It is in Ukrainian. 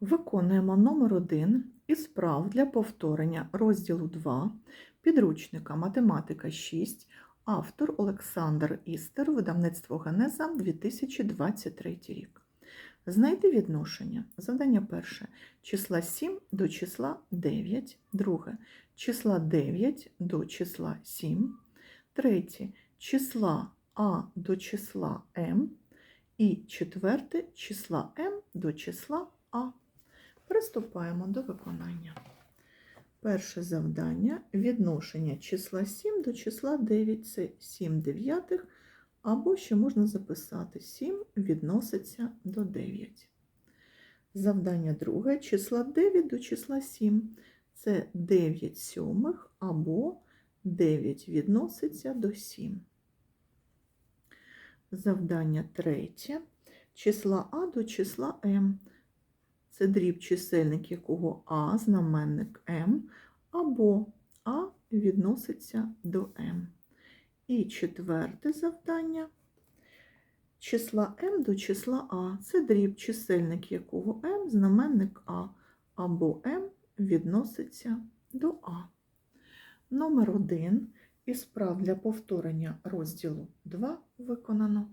Виконуємо номер 1 із справ для повторення розділу 2 підручника Математика 6, автор Олександр Істер, видавництво Генеза 2023 рік. Знайди відношення. Завдання перше. Числа 7 до числа 9. Друге. Числа 9 до числа 7. Третє. Числа А до числа М. І четверте числа М до числа А. Приступаємо до виконання. Перше завдання відношення числа 7 до числа 9 це 7 дев'ятих, або ще можна записати 7 відноситься до 9. Завдання друге числа 9 до числа 7 це 9 сьомих або 9 відноситься до 7. Завдання третє числа А до числа М. Це дріб чисельник якого А, знаменник М, або А відноситься до М. І четверте завдання числа М до числа А. Це дріб чисельник якого М, знаменник А, або М відноситься до А. Номер 1 із прав для повторення розділу 2 виконано.